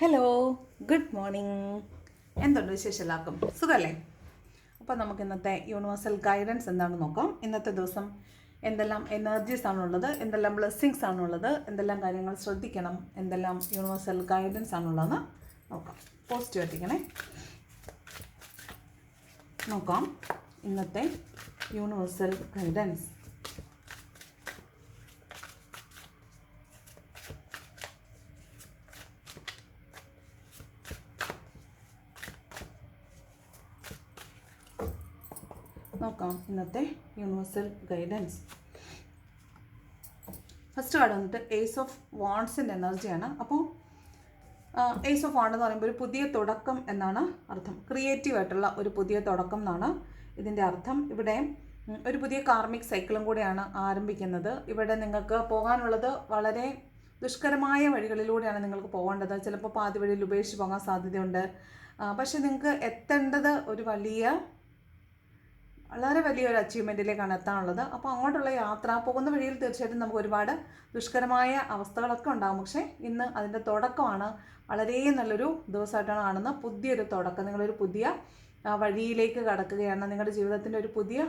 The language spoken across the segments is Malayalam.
ഹലോ ഗുഡ് മോർണിംഗ് എന്തുണ്ട് വിശേഷം എല്ലാവർക്കും? സുഖമല്ലേ അപ്പോൾ നമുക്ക് ഇന്നത്തെ യൂണിവേഴ്സൽ ഗൈഡൻസ് എന്താണെന്ന് നോക്കാം. ഇന്നത്തെ ദിവസം എന്തെല്ലാം എനർജീസ് ആണുള്ളത് എന്തെല്ലാം ബ്ലെസ്സിങ്സ് ആണുള്ളത് എന്തെല്ലാം കാര്യങ്ങൾ ശ്രദ്ധിക്കണം എന്തെല്ലാം യൂണിവേഴ്സൽ ഗൈഡൻസ് ആണുള്ളതെന്ന് നോക്കാം. പോസിറ്റീവ് എത്തിക്കണേ നോക്കാം. ഇന്നത്തെ യൂണിവേഴ്സൽ ഗൈഡൻസ് നോക്കാം. ഇന്നത്തെ യൂണിവേഴ്സൽ ഗൈഡൻസ് ഫസ്റ്റ് കാർഡ് വന്നിട്ട് ഏസ് ഓഫ് വാൺസിന്റെ എനർജിയാണ് അപ്പോൾ ഏസ് ഓഫ് വാണ്ട് എന്ന് പറയുമ്പോൾ ഒരു പുതിയ തുടക്കം എന്നാണ് അർത്ഥം. ക്രിയേറ്റീവ് ആയിട്ടുള്ള ഒരു പുതിയ തുടക്കം എന്നാണ് ഇതിന്റെ അർത്ഥം. ഇവിടെ ഒരു പുതിയ കാർമിക് സൈക്കിളും കൂടെയാണ് ആരംഭിക്കുന്നത്. ഇവിടെ നിങ്ങൾക്ക് പോകാനുള്ളത് വളരെ ദുഷ്കരമായ വഴികളിലൂടെയാണ് നിങ്ങൾക്ക് പോകേണ്ടത്. ചിലപ്പോൾ പാതി വഴിയിൽ ഉപേക്ഷിച്ച് പോകാൻ സാധ്യതയുണ്ട്. പക്ഷേ നിങ്ങൾക്ക് എത്തേണ്ടത് ഒരു വലിയ വളരെ വലിയൊരു അച്ചീവ്മെന്റിലേക്കാണ് എത്താനുള്ളത്. അപ്പോൾ അങ്ങോട്ടുള്ള യാത്ര പോകുന്ന വഴിയിൽ തീർച്ചയായിട്ടും നമുക്ക് ഒരുപാട് ദുഷ്കരമായ അവസ്ഥകളൊക്കെ ഉണ്ടാകും പക്ഷേ ഇന്ന് അതിന്റെ തുടക്കമാണ്. വളരെ നല്ലൊരു ദിവസമായിട്ടാണ് കാണുന്നത്. പുതിയൊരു തുടക്കം. നിങ്ങളൊരു പുതിയ വഴിയിലേക്ക് കടക്കുകയാണ്. നിങ്ങളുടെ ജീവിതത്തിന്റെ ഒരു പുതിയ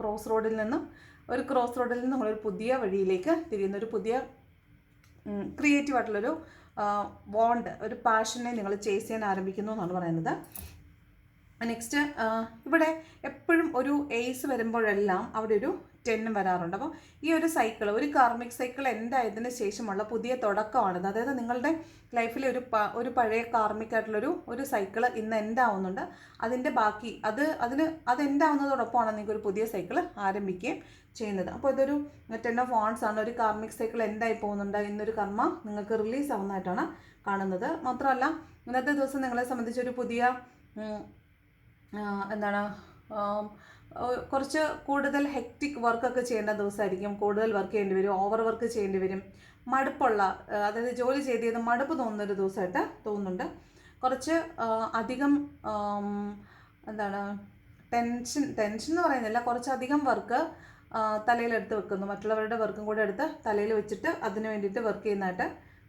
ക്രോസ് റോഡിൽ നിന്നും ഒരു ക്രോസ് റോഡിൽ നിന്ന് നിങ്ങളൊരു പുതിയ വഴിയിലേക്ക് തിരിയുന്ന ഒരു പുതിയ ക്രിയേറ്റീവ് ആയിട്ടുള്ളൊരു ബോണ്ട് ഒരു പാഷനെ നിങ്ങൾ ചേസ് ചെയ്യാൻ ആരംഭിക്കുന്നു എന്നാണ് പറയുന്നത്. നെക്സ്റ്റ് ഇവിടെ എപ്പോഴും ഒരു എയ്സ് വരുമ്പോഴെല്ലാം അവിടെ ഒരു ടെന്നും വരാറുണ്ട്. അപ്പോൾ ഈ ഒരു സൈക്കിൾ ഒരു കാർമിക് സൈക്കിൾ എന്തായതിനു ശേഷമുള്ള പുതിയ തുടക്കമാണിത്. അതായത് നിങ്ങളുടെ ലൈഫിലെ ഒരു ഒരു പഴയ കാർമിക് ആയിട്ടുള്ളൊരു ഒരു സൈക്കിൾ ഇന്ന് എന്താവുന്നുണ്ട്? അതിന്റെ ബാക്കി അത് അതിന് അത് എന്താവുന്നതോടൊപ്പമാണ് നിങ്ങൾക്ക് ഒരു പുതിയ സൈക്കിൾ ആരംഭിക്കുകയും ചെയ്യുന്നത്. അപ്പോൾ ഇതൊരു ടെൻ ഓഫ് ഓൺസ് ആണ്. ഒരു കാർമിക് സൈക്കിൾ എൻഡായി പോകുന്നുണ്ട്? ഇന്നൊരു കർമ്മ നിങ്ങൾക്ക് റിലീസ് ആവുന്നതായിട്ടാണ് കാണുന്നത്. മാത്രമല്ല ഇന്നത്തെ ദിവസം നിങ്ങളെ സംബന്ധിച്ച് ഒരു പുതിയ എന്താണ് കുറച്ച് കൂടുതൽ ഹെക്റ്റിക് വർക്കൊക്കെ ചെയ്യേണ്ട ദിവസമായിരിക്കും. കൂടുതൽ വർക്ക് ചെയ്യേണ്ടി വരും ഓവർ വർക്ക് ചെയ്യേണ്ടി വരും. മടുപ്പുള്ള അതായത് ജോലി ചെയ്ത് ചെയ്ത് മടുപ്പ് തോന്നുന്നൊരു ദിവസമായിട്ട് തോന്നുന്നുണ്ട്. കുറച്ച് അധികം എന്താണ് ടെൻഷൻ ടെൻഷൻ എന്ന് പറയുന്നില്ല കുറച്ചധികം വർക്ക് തലയിലെടുത്ത് വെക്കുന്നു. മറ്റുള്ളവരുടെ വർക്കും കൂടെ എടുത്ത് തലയിൽ വെച്ചിട്ട് അതിന് വേണ്ടിയിട്ട് വർക്ക് ചെയ്യുന്നതായിട്ട്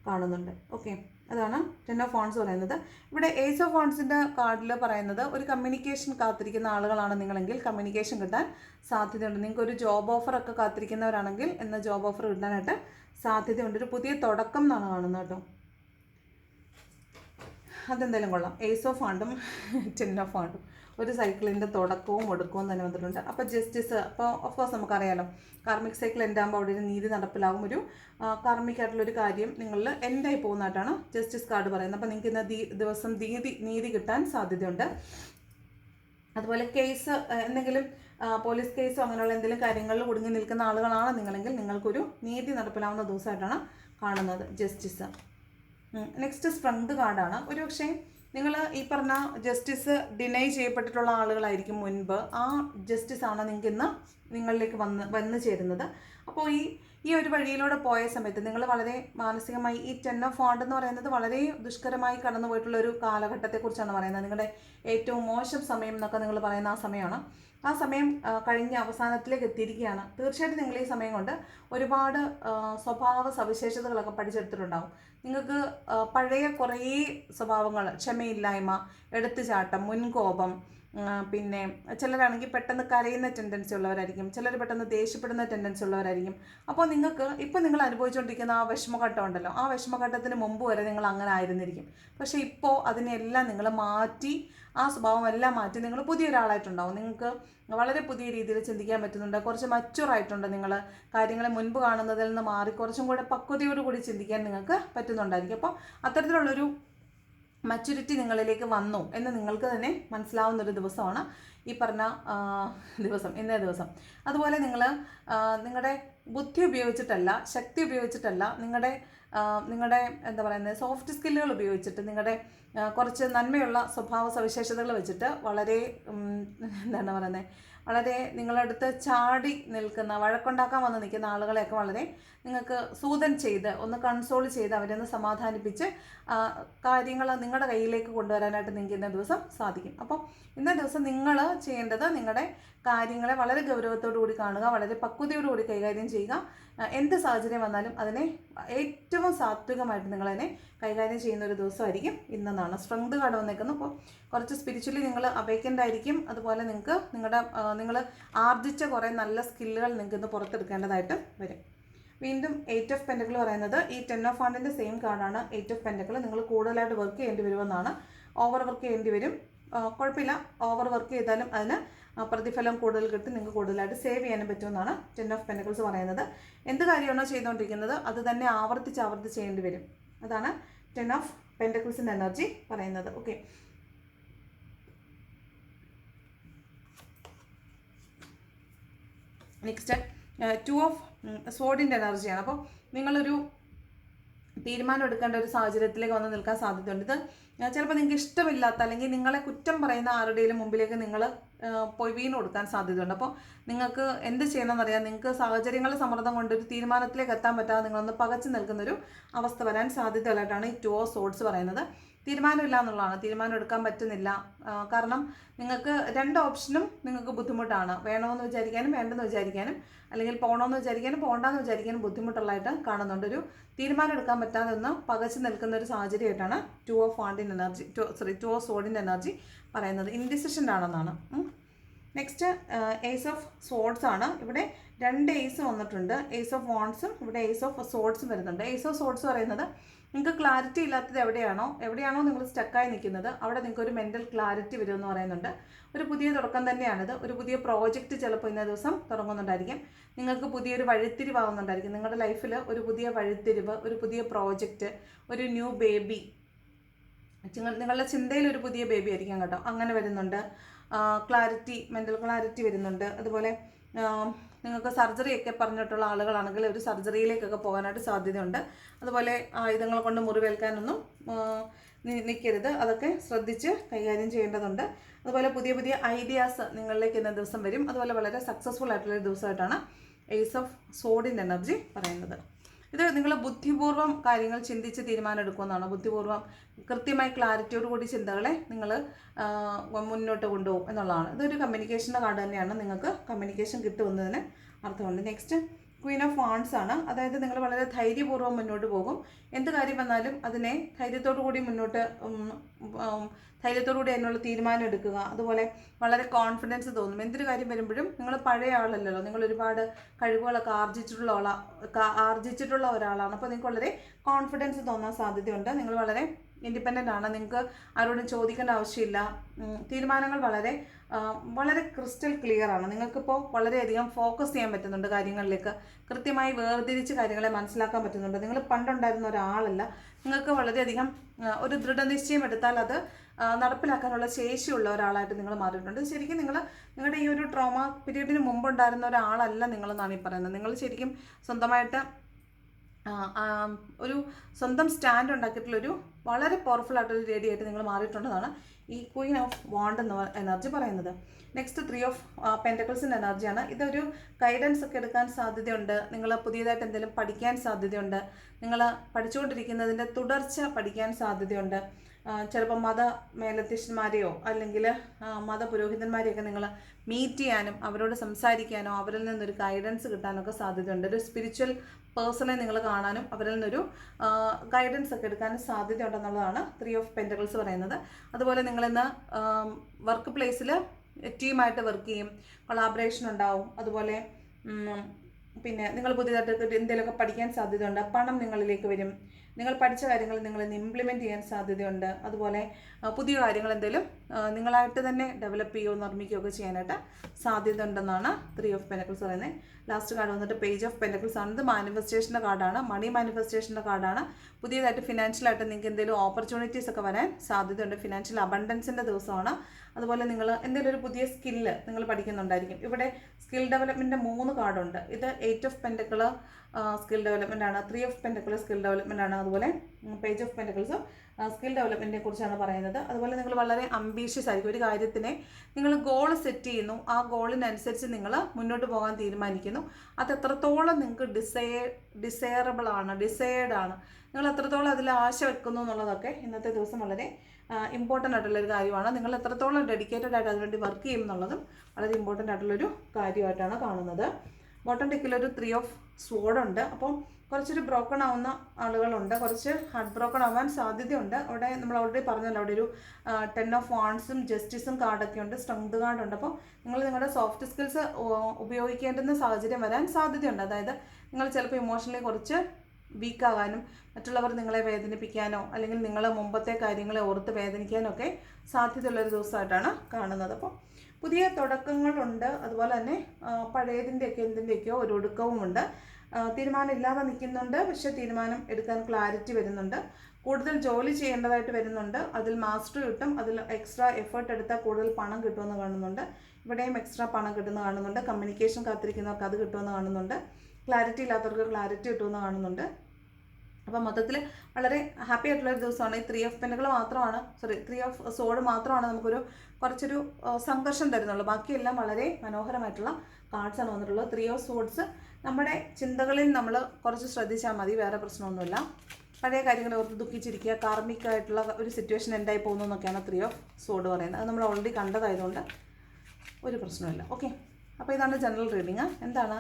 കാണുന്നുണ്ട്. ഓക്കെ അതാണ് ടെൻ ഓഫ് ഫോൺസ് പറയുന്നത്. ഇവിടെ ഏസ് ഓഫ് ഫോൺസിന്റെ കാർഡിൽ പറയുന്നത് ഒരു കമ്മ്യൂണിക്കേഷൻ കാത്തിരിക്കുന്ന ആളുകളാണ് നിങ്ങളെങ്കിൽ കമ്മ്യൂണിക്കേഷൻ കിട്ടാൻ സാധ്യതയുണ്ട്. നിങ്ങൾക്ക് ഒരു ജോബ് ഓഫർ ഒക്കെ കാത്തിരിക്കുന്നവരാണെങ്കിൽ എന്ന ജോബ് ഓഫർ കിട്ടാനായിട്ട് സാധ്യതയുണ്ട്. ഒരു പുതിയ തുടക്കം എന്നാണ് കാണുന്നത് കേട്ടോ. അതെന്തായാലും കൊള്ളാം. ഏസ് ഓഫ് ഫണ്ടും ടെൻ ഓഫ് ഫണ്ടും ഒരു സൈക്കിളിന്റെ തുടക്കവും ഒടുക്കവും തന്നെ വന്നിട്ടുണ്ട്. അപ്പോൾ ജസ്റ്റിസ് അപ്പോൾ ഓഫ് കോഴ്സ് നമുക്കറിയാലോ കാർമിക് സൈക്കിൾ എൻഡാകുമ്പോൾ അവിടെ ഒരു നീതി നടപ്പിലാവും ഒരു കാർമിക് ആയിട്ടുള്ളൊരു കാര്യം നിങ്ങളിൽ എൻഡായി പോകുന്നതായിട്ടാണ് ജസ്റ്റിസ് കാർഡ് പറയുന്നത്. അപ്പോൾ നിങ്ങൾക്ക് ഇന്ന് ദിവസം നീതി നീതി കിട്ടാൻ സാധ്യതയുണ്ട്. അതുപോലെ കേസ് എന്തെങ്കിലും പോലീസ് കേസോ അങ്ങനെയുള്ള എന്തെങ്കിലും കാര്യങ്ങളിൽ ഒടുങ്ങി നിൽക്കുന്ന ആളുകളാണ് നിങ്ങളെങ്കിൽ നിങ്ങൾക്കൊരു നീതി നടപ്പിലാവുന്ന ദിവസമായിട്ടാണ് കാണുന്നത്. ജസ്റ്റിസ് നെക്സ്റ്റ് സ്ട്രെങ്ത് കാർഡാണ് ഒരുപക്ഷെ നിങ്ങൾ ഈ പറഞ്ഞ ജസ്റ്റിസ് ഡിനൈ ചെയ്യപ്പെട്ടിട്ടുള്ള ആളുകളായിരിക്കും മുൻപ് ആ ജസ്റ്റിസ് ആണ് നിങ്ങൾക്ക് ഇന്ന് നിങ്ങളിലേക്ക് വന്ന് വന്നു ചേരുന്നത്. അപ്പോൾ ഈ ഈ ഒരു വഴിയിലൂടെ പോയ സമയത്ത് നിങ്ങൾ വളരെ മാനസികമായി ഈ ടെൻ ഓഫ് ഫോണ്ട് എന്ന് പറയുന്നത് വളരെ ദുഷ്കരമായി കടന്നു പോയിട്ടുള്ള ഒരു കാലഘട്ടത്തെക്കുറിച്ചാണ് പറയുന്നത്. നിങ്ങളുടെ ഏറ്റവും മോശം സമയം എന്നൊക്കെ നിങ്ങൾ പറയുന്ന ആ സമയമാണ്. ആ സമയം കഴിഞ്ഞ അവസാനത്തിലേക്ക് എത്തിയിരിക്കുകയാണ്. തീർച്ചയായിട്ടും നിങ്ങൾ ഈ സമയം കൊണ്ട് ഒരുപാട് സ്വഭാവ സവിശേഷതകളൊക്കെ പഠിച്ചെടുത്തിട്ടുണ്ടാവും. നിങ്ങൾക്ക് പഴയ കുറേ സ്വഭാവങ്ങൾ ക്ഷമയില്ലായ്മ എടുത്തുചാട്ടം മുൻകോപം പിന്നെ ചിലരാണെങ്കിൽ പെട്ടെന്ന് കരയുന്ന ടെൻഡൻസി ഉള്ളവരായിരിക്കും ചിലർ പെട്ടെന്ന് ദേഷ്യപ്പെടുന്ന ടെൻഡൻസി ഉള്ളവരായിരിക്കും. അപ്പോൾ നിങ്ങൾക്ക് ഇപ്പോൾ നിങ്ങൾ അനുഭവിച്ചുകൊണ്ടിരിക്കുന്ന ആ വിഷമഘട്ടം ഉണ്ടല്ലോ ആ വിഷമഘട്ടത്തിന് മുമ്പ് വരെ നിങ്ങൾ അങ്ങനെ ആയിരുന്നിരിക്കും. പക്ഷേ ഇപ്പോൾ അതിനെല്ലാം നിങ്ങൾ മാറ്റി ആ സ്വഭാവം എല്ലാം മാറ്റി നിങ്ങൾ പുതിയൊരാളായിട്ടുണ്ടാവും. നിങ്ങൾക്ക് വളരെ പുതിയ രീതിയിൽ ചിന്തിക്കാൻ പറ്റുന്നുണ്ട്. കുറച്ച് മച്ചുറായിട്ടുണ്ട് നിങ്ങൾ. കാര്യങ്ങളെ മുൻപ് കാണുന്നതിൽ നിന്ന് മാറി കുറച്ചും കൂടെ പക്വതയോടുകൂടി ചിന്തിക്കാൻ നിങ്ങൾക്ക് പറ്റുന്നുണ്ടായിരിക്കും. അപ്പോൾ അത്തരത്തിലുള്ളൊരു മച്യൂരിറ്റി നിങ്ങളിലേക്ക് വന്നു എന്ന് നിങ്ങൾക്ക് തന്നെ മനസ്സിലാവുന്ന ഒരു ദിവസമാണ് ഈ പറഞ്ഞ ദിവസം ഇന്നേ ദിവസം. അതുപോലെ നിങ്ങൾ നിങ്ങളുടെ ബുദ്ധി ഉപയോഗിച്ചിട്ടല്ല ശക്തി ഉപയോഗിച്ചിട്ടല്ല നിങ്ങളുടെ നിങ്ങളുടെ എന്താ പറയുന്നത് സോഫ്റ്റ് സ്കില്ലുകൾ ഉപയോഗിച്ചിട്ട് നിങ്ങളുടെ കുറച്ച് നന്മയുള്ള സ്വഭാവ സവിശേഷതകൾ വെച്ചിട്ട് വളരെ എന്താണ് പറയുന്നത് വളരെ നിങ്ങളടുത്ത് ചാടി നിൽക്കുന്ന വഴക്കുണ്ടാക്കാൻ വന്ന് നിൽക്കുന്ന ആളുകളെയൊക്കെ വളരെ നിങ്ങൾക്ക് സൂതൻ ചെയ്ത് ഒന്ന് കൺസോൾ ചെയ്ത് അവരെ ഒന്ന് സമാധാനിപ്പിച്ച് കാര്യങ്ങൾ നിങ്ങളുടെ കയ്യിലേക്ക് കൊണ്ടുവരാനായിട്ട് നിങ്ങൾക്ക് ഇന്ന ദിവസം സാധിക്കും. അപ്പോൾ ഇന്ന ദിവസം നിങ്ങൾ ചെയ്യേണ്ടത് നിങ്ങളുടെ കാര്യങ്ങളെ വളരെ ഗൗരവത്തോടു കൂടി കാണുക വളരെ പക്വതയോടുകൂടി കൈകാര്യം ചെയ്യുക. എന്ത് സാഹചര്യം വന്നാലും അതിനെ ഏറ്റവും സാത്വികമായിട്ട് നിങ്ങളതിനെ കൈകാര്യം ചെയ്യുന്ന ഒരു ദിവസമായിരിക്കും ഇന്നെന്നാണ്. സ്ട്രെങ്ത് കാർഡ് വന്നേക്കുന്നത് അപ്പോൾ കുറച്ച് സ്പിരിച്വലി നിങ്ങൾ അവേക്കന്റ് ആയിരിക്കും. അതുപോലെ നിങ്ങൾക്ക് നിങ്ങളുടെ നിങ്ങൾ ആർജിച്ച കുറേ നല്ല സ്കില്ലുകൾ നിങ്ങൾക്ക് ഇന്ന് പുറത്തെടുക്കേണ്ടതായിട്ട് വരും. വീണ്ടും എയ്റ്റ് ഓഫ് പെൻഡകൾ പറയുന്നത് ഈ ടെൻ ഓഫ് ഹാൻഡിന്റെ സെയിം കാർഡാണ് എയ്റ്റ് ഓഫ് പെൻഡകൾ നിങ്ങൾ കൂടുതലായിട്ട് വർക്ക് ചെയ്യേണ്ടി വരുമെന്നാണ്. ഓവർ വർക്ക് ചെയ്യേണ്ടി വരും. കുഴപ്പമില്ല. ഓവർ വർക്ക് ചെയ്താലും അതിന് പ്രതിഫലം കൂടുതൽ കിട്ടി. നിങ്ങൾക്ക് കൂടുതലായിട്ട് സേവ് ചെയ്യാനും പറ്റുമെന്നാണ് ടെൻ ഓഫ് പെൻഡകൾസ് പറയുന്നത്. എന്ത് കാര്യമാണോ ചെയ്തുകൊണ്ടിരിക്കുന്നത് അത് തന്നെ ആവർത്തിച്ച് ആവർത്തിച്ച് ചെയ്യേണ്ടി വരും. അതാണ് ടെൻ ഓഫ് പെൻഡക്കിൾസിന്റെ എനർജി പറയുന്നത്. ഓക്കെ നെക്സ്റ്റ് ടു ഓഫ് സോഡിന്റെ എനർജിയാണ് അപ്പോൾ നിങ്ങളൊരു തീരുമാനം എടുക്കേണ്ട ഒരു സാഹചര്യത്തിലേക്ക് വന്ന് നിൽക്കാൻ സാധ്യതയുണ്ട്. ഇത് ചിലപ്പോൾ നിങ്ങൾക്ക് ഇഷ്ടമില്ലാത്ത അല്ലെങ്കിൽ നിങ്ങളെ കുറ്റം പറയുന്ന ആരുടെയും മുമ്പിലേക്ക് നിങ്ങൾ പോയി വീണ് കൊടുക്കാൻ സാധ്യതയുണ്ട്. അപ്പോൾ നിങ്ങൾക്ക് എന്ത് ചെയ്യണമെന്നറിയാം നിങ്ങൾക്ക് സാഹചര്യങ്ങളുടെ സമ്മർദ്ദം കൊണ്ട് ഒരു തീരുമാനത്തിലേക്ക് എത്താൻ പറ്റാതെ നിങ്ങളൊന്ന് പകച്ചു നിൽക്കുന്നൊരു അവസ്ഥ വരാൻ സാധ്യതയുള്ളതായിട്ടാണ് ഈ ടു ഓഫ് സോഡ്സ് പറയുന്നത്. തീരുമാനമില്ല എന്നുള്ളതാണ്. തീരുമാനം എടുക്കാൻ പറ്റുന്നില്ല. കാരണം നിങ്ങൾക്ക് രണ്ട് ഓപ്ഷനും നിങ്ങൾക്ക് ബുദ്ധിമുട്ടാണ്. വേണമെന്ന് വിചാരിക്കാനും വേണ്ടെന്ന് വിചാരിക്കാനും അല്ലെങ്കിൽ പോകണമെന്ന് വിചാരിക്കാനും പോകണ്ടെന്ന് വിചാരിക്കാനും ബുദ്ധിമുട്ടുള്ളതായിട്ട് കാണുന്നുണ്ട്. ഒരു തീരുമാനം എടുക്കാൻ പറ്റാതെ ഒന്ന് പകച്ചു നിൽക്കുന്ന ഒരു സാഹചര്യമായിട്ടാണ് two of ഫാണ്ടിൻ energy two sorry two of സോഡിന്റെ energy പറയുന്നത് ഇൻഡിസിഷൻ ആണെന്നാണ് നെക്സ്റ്റ് ഏസ് ഓഫ് സോഡ്സ് ആണ്. ഇവിടെ രണ്ട് ഏസ് വന്നിട്ടുണ്ട്. ഏസ് ഓഫ് വോൺസും ഇവിടെ ഏസ് ഓഫ് സോഡ്സും വരുന്നുണ്ട്. ഏസ് ഓഫ് സോഡ്സ് പറയുന്നത് നിങ്ങൾക്ക് ക്ലാരിറ്റി ഇല്ലാത്തത് എവിടെയാണോ എവിടെയാണോ നിങ്ങൾ സ്റ്റക്കായി നിൽക്കുന്നത് അവിടെ നിങ്ങൾക്ക് ഒരു മെന്റൽ ക്ലാരിറ്റി വരുമെന്ന് പറയുന്നുണ്ട്. ഒരു പുതിയ തുടക്കം തന്നെയാണിത്. ഒരു പുതിയ പ്രോജക്റ്റ് ചിലപ്പോൾ ഇന്ന ദിവസം തുടങ്ങുന്നുണ്ടായിരിക്കും. നിങ്ങൾക്ക് പുതിയൊരു വഴിത്തിരിവാകുന്നുണ്ടായിരിക്കും നിങ്ങളുടെ ലൈഫിൽ ഒരു പുതിയ വഴിത്തിരിവ് ഒരു പുതിയ പ്രോജക്റ്റ് ഒരു ന്യൂ ബേബി നിങ്ങളുടെ ചിന്തയിൽ ഒരു പുതിയ ബേബി ആയിരിക്കാം കേട്ടോ. അങ്ങനെ വരുന്നുണ്ട്. ക്ലാരിറ്റി മെന്റൽ ക്ലാരിറ്റി വരുന്നുണ്ട്. അതുപോലെ നിങ്ങൾക്ക് സർജറി ഒക്കെ പറഞ്ഞിട്ടുള്ള ആളുകളാണെങ്കിൽ ഒരു സർജറിയിലേക്കൊക്കെ പോകാനായിട്ട് സാധ്യതയുണ്ട്. അതുപോലെ ആയുധങ്ങൾ കൊണ്ട് മുറിവേൽക്കാനൊന്നും നിൽക്കരുത് അതൊക്കെ ശ്രദ്ധിച്ച് കൈകാര്യം ചെയ്യേണ്ടതുണ്ട്. അതുപോലെ പുതിയ പുതിയ ഐഡിയാസ് നിങ്ങളിലേക്ക് ഇന്ന ദിവസം വരും. അതുപോലെ വളരെ സക്സസ്ഫുൾ ആയിട്ടുള്ള ദിവസമായിട്ടാണ് ഏസ് ഓഫ് സോഡിന്റെ എനർജി പറയുന്നത്. ഇത് നിങ്ങൾ ബുദ്ധിപൂർവം കാര്യങ്ങൾ ചിന്തിച്ച് തീരുമാനം എടുക്കുമെന്നാണ്. ബുദ്ധിപൂർവം കൃത്യമായി ക്ലാരിറ്റിയോട് കൂടി ചിന്തകളെ നിങ്ങൾ മുന്നോട്ട് കൊണ്ടുപോകും എന്നുള്ളതാണ്. ഇതൊരു കമ്മ്യൂണിക്കേഷന്റെ കാർഡ് തന്നെയാണ്. നിങ്ങൾക്ക് കമ്മ്യൂണിക്കേഷൻ കിട്ടുമെന്നതിന് അർത്ഥമുണ്ട്. നെക്സ്റ്റ് ക്വീൻ ഓഫ് വാൺസ് ആണ്. അതായത് നിങ്ങൾ വളരെ ധൈര്യപൂർവം മുന്നോട്ട് പോകും. എന്ത് കാര്യം വന്നാലും അതിനെ ധൈര്യത്തോടു കൂടി മുന്നോട്ട് ധൈര്യത്തോടു കൂടി അതിനുള്ള തീരുമാനം എടുക്കുക. അതുപോലെ വളരെ കോൺഫിഡൻസ് തോന്നും. എന്തൊരു കാര്യം വരുമ്പോഴും നിങ്ങൾ പഴയ ആളല്ലല്ലോ. നിങ്ങൾ ഒരുപാട് കഴിവുകളൊക്കെ ആർജിച്ചിട്ടുള്ള ആർജിച്ചിട്ടുള്ള ഒരാളാണ്. അപ്പോൾ നിങ്ങൾക്ക് വളരെ കോൺഫിഡൻസ് തോന്നാൻ സാധ്യതയുണ്ട്. നിങ്ങൾ വളരെ ഇൻഡിപെൻഡന്റ് ആണ്. നിങ്ങൾക്ക് ആരോടും ചോദിക്കേണ്ട ആവശ്യമില്ല. തീരുമാനങ്ങൾ വളരെ വളരെ ക്രിസ്റ്റൽ ക്ലിയർ ആണ്. നിങ്ങൾക്കിപ്പോൾ വളരെയധികം ഫോക്കസ് ചെയ്യാൻ പറ്റുന്നുണ്ട് കാര്യങ്ങളിലേക്ക്. കൃത്യമായി വേർതിരിച്ച് കാര്യങ്ങളെ മനസ്സിലാക്കാൻ പറ്റുന്നുണ്ട്. നിങ്ങൾ പണ്ടുണ്ടായിരുന്ന ഒരാളല്ല. നിങ്ങൾക്ക് വളരെയധികം ഒരു ദൃഢനിശ്ചയം എടുത്താൽ അത് നടപ്പിലാക്കാനുള്ള ശേഷിയുള്ള ഒരാളായിട്ട് നിങ്ങൾ മാറിയിട്ടുണ്ട്. ശരിക്കും നിങ്ങൾ നിങ്ങളുടെ ഈ ഒരു ട്രോമ പീരീഡിന് മുമ്പുണ്ടായിരുന്ന ഒരാളല്ല നിങ്ങളെന്നാണ് ഈ പറയുന്നത്. നിങ്ങൾ ശരിക്കും സ്വന്തമായിട്ട് ഒരു സ്വന്തം സ്റ്റാൻഡ് ഉണ്ടാക്കിയിട്ടുള്ളൊരു വളരെ പവർഫുൾ ആയിട്ടുള്ള ലേഡി ആയിട്ട് നിങ്ങൾ മാറിയിട്ടുണ്ടെന്നാണ് ഈ ക്വീൻ ഓഫ് വാണ്ട് എന്ന എനർജി പറയുന്നത്. നെക്സ്റ്റ് ത്രീ ഓഫ് പെന്റക്കിൾസിന്റെ എനർജിയാണ് ഇതൊരു ഗൈഡൻസ് ഒക്കെ എടുക്കാൻ സാധ്യതയുണ്ട്. നിങ്ങൾ പുതിയതായിട്ട് എന്തെങ്കിലും പഠിക്കാൻ സാധ്യതയുണ്ട്. നിങ്ങൾ പഠിച്ചുകൊണ്ടിരിക്കുന്നതിന്റെ തുടർച്ച പഠിക്കാൻ സാധ്യതയുണ്ട്. ചിലപ്പോൾ മത മേലധ്യക്ഷന്മാരെയോ അല്ലെങ്കിൽ മത പുരോഹിതന്മാരെയൊക്കെ നിങ്ങൾ മീറ്റ് ചെയ്യാനും അവരോട് സംസാരിക്കാനോ അവരിൽ നിന്നൊരു ഗൈഡൻസ് കിട്ടാനൊക്കെ സാധ്യതയുണ്ട്. ഒരു സ്പിരിച്വൽ പേഴ്സണെ നിങ്ങൾ കാണാനും അവരിൽ നിന്നൊരു ഗൈഡൻസ് ഒക്കെ എടുക്കാനും സാധ്യതയുണ്ടെന്നുള്ളതാണ് ത്രീ ഓഫ് പെന്റകൾസ് പറയുന്നത്. അതുപോലെ നിങ്ങളിന്ന് വർക്ക് പ്ലേസിൽ ടീമായിട്ട് വർക്ക് ചെയ്യും. കൊളാബറേഷൻ ഉണ്ടാവും. അതുപോലെ പിന്നെ നിങ്ങൾ പുതിയതായിട്ട് എന്തെങ്കിലുമൊക്കെ പഠിക്കാൻ സാധ്യതയുണ്ട് പണം നിങ്ങളിലേക്ക് വരും. നിങ്ങൾ പഠിച്ച കാര്യങ്ങൾ നിങ്ങൾ ഇംപ്ലിമെന്റ് ചെയ്യാൻ സാധ്യതയുണ്ട്. അതുപോലെ പുതിയ കാര്യങ്ങൾ എന്തെങ്കിലും നിങ്ങളായിട്ട് തന്നെ ഡെവലപ്പ് ചെയ്യുകയോ നിർമ്മിക്കുകയോ ഒക്കെ ചെയ്യാനായിട്ട് സാധ്യത ഉണ്ടെന്നാണ് ത്രീ ഓഫ് പെനക്കിൾസ് പറയുന്നത്. ലാസ്റ്റ് കാർഡ് വന്നിട്ട് പേജ് ഓഫ് പെനക്കിൾസ് ആണ്. ഇത് മാനിഫെസ്റ്റേഷന്റെ കാർഡാണ് മണി മാനിഫെസ്റ്റേഷന്റെ കാർഡാണ് പുതിയതായിട്ട് ഫിനാൻഷ്യലായിട്ട് നിങ്ങൾക്ക് എന്തെങ്കിലും ഓപ്പർച്യൂണിറ്റീസ് ഒക്കെ വരാൻ സാധ്യതയുണ്ട്. ഫിനാൻഷ്യൽ അബണ്ടൻസിന്റെ ദിവസമാണ്. അതുപോലെ നിങ്ങൾ എന്തെങ്കിലും ഒരു പുതിയ സ്കില്ല് നിങ്ങൾ പഠിക്കുന്നുണ്ടായിരിക്കും. ഇവിടെ സ്കിൽ ഡെവലപ്മെന്റ് മൂന്ന് കാർഡുണ്ട്. ഇത് eight of pentacle skill development ആണ്. Three of pentacle skill development ആണ്. അതുപോലെ പേജ് ഓഫ് പെന്റക്കിൾസ് സ്കിൽ ഡെവലപ്മെന്റിനെ കുറിച്ചാണ് പറയുന്നത്. അതുപോലെ നിങ്ങൾ വളരെ അംബീഷ്യസ് ആയിരിക്കും. ഒരു കാര്യത്തിനെ നിങ്ങൾ ഗോൾ സെറ്റ് ചെയ്യുന്നു. ആ ഗോളിനനുസരിച്ച് നിങ്ങൾ മുന്നോട്ട് പോകാൻ തീരുമാനിക്കുന്നു. അത് എത്രത്തോളം നിങ്ങൾക്ക് ഡിസൈ ഡിസയറബിൾ ആണ് ഡിസൈഡ് ആണ്. നിങ്ങൾ എത്രത്തോളം അതിൽ ആശ വെക്കുന്നു എന്നുള്ളതൊക്കെ ഇന്നത്തെ ദിവസം വളരെ ഇമ്പോർട്ടന്റ് ആയിട്ടുള്ളൊരു കാര്യമാണ്. നിങ്ങൾ എത്രത്തോളം ഡെഡിക്കേറ്റഡ് ആയിട്ട് അതിനുവേണ്ടി വർക്ക് ചെയ്യും എന്നുള്ളതും വളരെ ഇമ്പോർട്ടന്റ് ആയിട്ടുള്ളൊരു കാര്യമായിട്ടാണ് കാണുന്നത്. ബോട്ടം ഒരു ത്രീ ഓഫ് സ്വോഡ് ഉണ്ട്. അപ്പം കുറച്ചൊരു ബ്രോക്കൺ ആവുന്ന ആളുകളുണ്ട്. കുറച്ച് ഹാർട്ട് ബ്രോക്കൺ ആവാൻ സാധ്യതയുണ്ട്. അവിടെ നമ്മൾ ഓൾറെഡി പറഞ്ഞല്ലോ അവിടെ ഒരു ടെൻ ഓഫ് വാൺസും ജസ്റ്റിസും കാർഡൊക്കെ ഉണ്ട്. സ്ട്രെങ്ത് കാർഡ് ഉണ്ട്. അപ്പോൾ നിങ്ങൾ നിങ്ങളുടെ സോഫ്റ്റ് സ്കിൽസ് ഉപയോഗിക്കേണ്ടുന്ന സാഹചര്യം വരാൻ സാധ്യതയുണ്ട്. അതായത് നിങ്ങൾ ചിലപ്പോൾ ഇമോഷണലി കുറച്ച് വീക്കാകാനും മറ്റുള്ളവർ നിങ്ങളെ വേദനിപ്പിക്കാനോ അല്ലെങ്കിൽ നിങ്ങൾ മുമ്പത്തെ കാര്യങ്ങളെ ഓർത്ത് വേദനിക്കാനോ ഒക്കെ സാധ്യതയുള്ളൊരു ദിവസമായിട്ടാണ് കാണുന്നത്. അപ്പോൾ പുതിയ തുടക്കങ്ങളുണ്ട്. അതുപോലെ തന്നെ പഴയതിന്റെയൊക്കെ എന്തിന്റെയൊക്കെയോ ഒരു ഒടുക്കവുമുണ്ട്. തീരുമാനം ഇല്ലാതെ നിൽക്കുന്നുണ്ട്. പക്ഷേ തീരുമാനം എടുക്കാൻ ക്ലാരിറ്റി വരുന്നുണ്ട്. കൂടുതൽ ജോലി ചെയ്യേണ്ടതായിട്ട് വരുന്നുണ്ട്. അതിൽ മാസ്റ്റർ കിട്ടും. അതിൽ എക്സ്ട്രാ എഫേർട്ട് എടുത്താൽ കൂടുതൽ പണം കിട്ടുമെന്ന് കാണുന്നുണ്ട്. ഇവിടെയും എക്സ്ട്രാ പണം കിട്ടുമെന്ന് കാണുന്നുണ്ട്. കമ്മ്യൂണിക്കേഷൻ കാത്തിരിക്കുന്നവർക്ക് അത് കിട്ടുമെന്ന് കാണുന്നുണ്ട്. ക്ലാരിറ്റി ഇല്ലാത്തവർക്ക് ക്ലാരിറ്റി കിട്ടുമെന്ന് കാണുന്നുണ്ട്. അപ്പോൾ മൊത്തത്തിൽ വളരെ ഹാപ്പി ആയിട്ടുള്ള ഒരു ദിവസമാണ്. ഈ ത്രീ ഓഫ് പെന്നുകൾ മാത്രമാണ് സോറി ത്രീ ഓഫ് സോഡ് മാത്രമാണ് നമുക്കൊരു കുറച്ചൊരു സംഘർഷം തരുന്നുള്ളൂ. ബാക്കിയെല്ലാം വളരെ മനോഹരമായിട്ടുള്ള കാർഡ്സാണ് വന്നിട്ടുള്ളത്. ത്രീ ഓഫ് സോഡ്സ് നമ്മുടെ ചിന്തകളിൽ നമ്മൾ കുറച്ച് ശ്രദ്ധിച്ചാൽ മതി വേറെ പ്രശ്നമൊന്നുമില്ല. പഴയ കാര്യങ്ങൾ ഓർത്ത് ദുഃഖിച്ചിരിക്കുക കാർമികമായിട്ടുള്ള ഒരു സിറ്റുവേഷൻ എന്തായി പോകുന്നു എന്നൊക്കെയാണ് ത്രീ ഓഫ് സോഡ് പറയുന്നത്. അത് നമ്മൾ ഓൾറെഡി കണ്ടതായതുകൊണ്ട് ഒരു പ്രശ്നമില്ല. ഓക്കെ അപ്പോൾ ഇതാണ് ജനറൽ റീഡിങ് എന്താണ്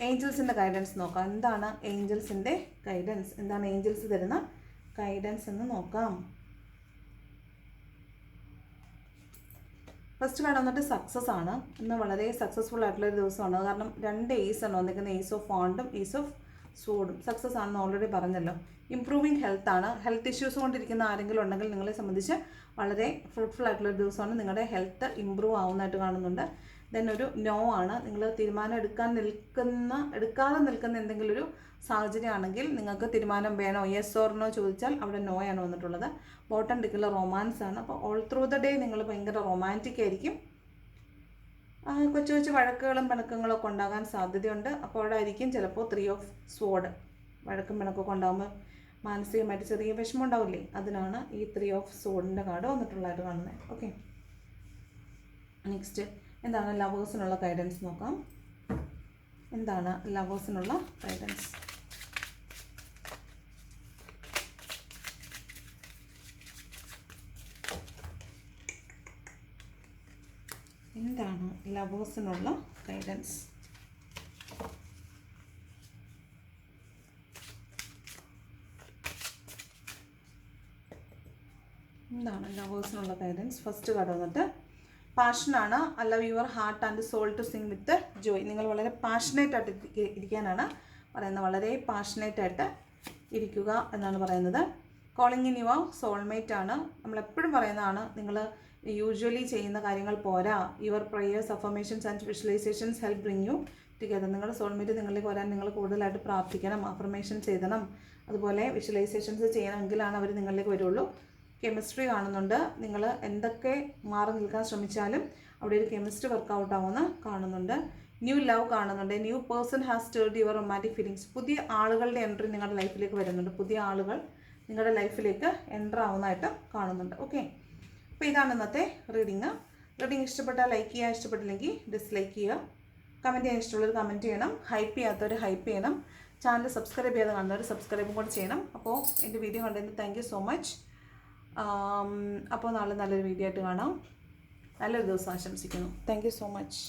ഏഞ്ചൽസിന്റെ ഗൈഡൻസ് നോക്കാം. എന്താണ് ഏഞ്ചൽസിന്റെ ഗൈഡൻസ് എന്താണ് ഏഞ്ചൽസ് തരുന്ന ഗൈഡൻസ് എന്ന് നോക്കാം. ഫസ്റ്റ് കാർഡ് വന്നിട്ട് സക്സസ് ആണ്. ഇന്ന് വളരെ സക്സസ്ഫുൾ ആയിട്ടുള്ള ഒരു ദിവസമാണ്. കാരണം രണ്ട് ഏസ് ആണ് വന്നിരിക്കുന്നത്. ഏസ് ഓഫ് ഫോണ്ടും ഏസ് ഓഫ് സോഡും സക്സസ് ആണെന്ന് ഓൾറെഡി പറഞ്ഞല്ലോ. ഇംപ്രൂവിങ് ഹെൽത്ത് ആണ്. ഹെൽത്ത് ഇഷ്യൂസ് കൊണ്ടിരിക്കുന്ന ആരെങ്കിലും ഉണ്ടെങ്കിൽ നിങ്ങളെ സംബന്ധിച്ച് വളരെ ഫ്രൂട്ട്ഫുൾ ആയിട്ടുള്ള ഒരു ദിവസമാണ്. നിങ്ങളുടെ ഹെൽത്ത് ഇമ്പ്രൂവ് ആവുന്നതായിട്ട് കാണുന്നുണ്ട്. ദെൻ ഒരു നോ ആണ്. നിങ്ങൾ തീരുമാനം എടുക്കാൻ നിൽക്കുന്ന എടുക്കാതെ നിൽക്കുന്ന എന്തെങ്കിലും ഒരു സാഹചര്യമാണെങ്കിൽ നിങ്ങൾക്ക് തീരുമാനം വേണോ? യെസ് ഓർ നോ ചോദിച്ചാൽ അവിടെ നോ ആണ് വന്നിട്ടുള്ളത്. ബോട്ടം ഡിക്കുള്ള റൊമാൻസ് ആണ്. അപ്പോൾ ഓൾ ത്രൂ ദ ഡേ നിങ്ങൾ ഭയങ്കര റൊമാന്റിക് ആയിരിക്കും. കൊച്ചു കൊച്ചു വഴക്കുകളും പിണക്കങ്ങളും ഒക്കെ ഉണ്ടാകാൻ സാധ്യതയുണ്ട്. അപ്പോഴായിരിക്കും ചിലപ്പോൾ ത്രീ ഓഫ് സ്വോഡ് വഴക്കും പിണക്കൊക്കെ ഉണ്ടാകുമ്പോൾ മാനസികമായിട്ട് ചെറിയ വിഷമം ഉണ്ടാവില്ലേ? അതിനാണ് ഈ ത്രീ ഓഫ് സോഡിന്റെ കാർഡ് വന്നിട്ടുള്ളതായിട്ട് കാണുന്നത്. ഓക്കെ നെക്സ്റ്റ് എന്താണ് ലവേഴ്സിനുള്ള ഗൈഡൻസ് നോക്കാം. എന്താണ് ലവേഴ്സിനുള്ള ഗൈഡൻസ് എന്താണ് ലവേഴ്സിനുള്ള ഗൈഡൻസ് എന്താണ് ലവേഴ്സിനുള്ള ഗൈഡൻസ് ഫസ്റ്റ് കാർഡ് വന്നിട്ട് പാഷനാണ്. I love your heart and soul to sing with joy നിങ്ങൾ വളരെ പാഷനേറ്റ് ആയിട്ട് ഇരിക്കാനാണ് പറയുന്നത്. വളരെ പാഷനേറ്റ് ആയിട്ട് ഇരിക്കുക എന്നാണ് പറയുന്നത്. കോളിംഗ് ഇൻ യുവർ സോൾമേറ്റ് ആണ്. നമ്മളെപ്പോഴും പറയുന്നതാണ് നിങ്ങൾ യൂഷ്വലി ചെയ്യുന്ന കാര്യങ്ങൾ പോരാ. Your prayers affirmations and visualisations help bring you together നിങ്ങളുടെ സോൾമേറ്റ് നിങ്ങളിലേക്ക് വരാൻ നിങ്ങൾ കൂടുതലായിട്ട് പ്രാർത്ഥിക്കണം അഫർമേഷൻസ് എഴുതണം. അതുപോലെ വിഷ്വലൈസേഷൻസ് ചെയ്യണമെങ്കിലാണ് അവർ നിങ്ങളിലേക്ക് വരുള്ളൂ. കെമിസ്ട്രി കാണുന്നുണ്ട്. നിങ്ങൾ എന്തൊക്കെ മാറി നിൽക്കാൻ ശ്രമിച്ചാലും അവിടെ ഒരു കെമിസ്ട്രി വർക്കൗട്ട് ആവുമെന്ന് കാണുന്നുണ്ട്. ന്യൂ ലവ് കാണുന്നുണ്ട്. New person has stirred your romantic feelings പുതിയ ആളുകളുടെ എൻട്രി നിങ്ങളുടെ ലൈഫിലേക്ക് വരുന്നുണ്ട്. പുതിയ ആളുകൾ നിങ്ങളുടെ ലൈഫിലേക്ക് എന്റർ ആവുന്നതായിട്ട് കാണുന്നുണ്ട്. ഓക്കെ അപ്പോൾ ഇതാണ് ഇന്നത്തെ റീഡിങ് റീഡിങ് ഇഷ്ടപ്പെട്ടാൽ ലൈക്ക് ചെയ്യുക. ഇഷ്ടപ്പെട്ടില്ലെങ്കിൽ ഡിസ്ലൈക്ക് ചെയ്യുക. കമന്റ് ചെയ്യാൻ ഇഷ്ടമുള്ളവർ കമന്റ് ചെയ്യണം. ഹൈപ്പ് ചെയ്യാത്തവർ ഹൈപ്പ് ചെയ്യണം. ചാനൽ സബ്സ്ക്രൈബ് ചെയ്യാതെ കാണുന്നവർ സബ്സ്ക്രൈബും കൂടെ ചെയ്യണം. അപ്പോൾ എന്റെ വീഡിയോ കണ്ടതിന് താങ്ക് സോ മച്ച് അപ്പോൾ നാളെ നല്ലൊരു വീഡിയോ ആയിട്ട് കാണാം. നല്ലൊരു ദിവസം ആശംസിക്കുന്നു. Thank so much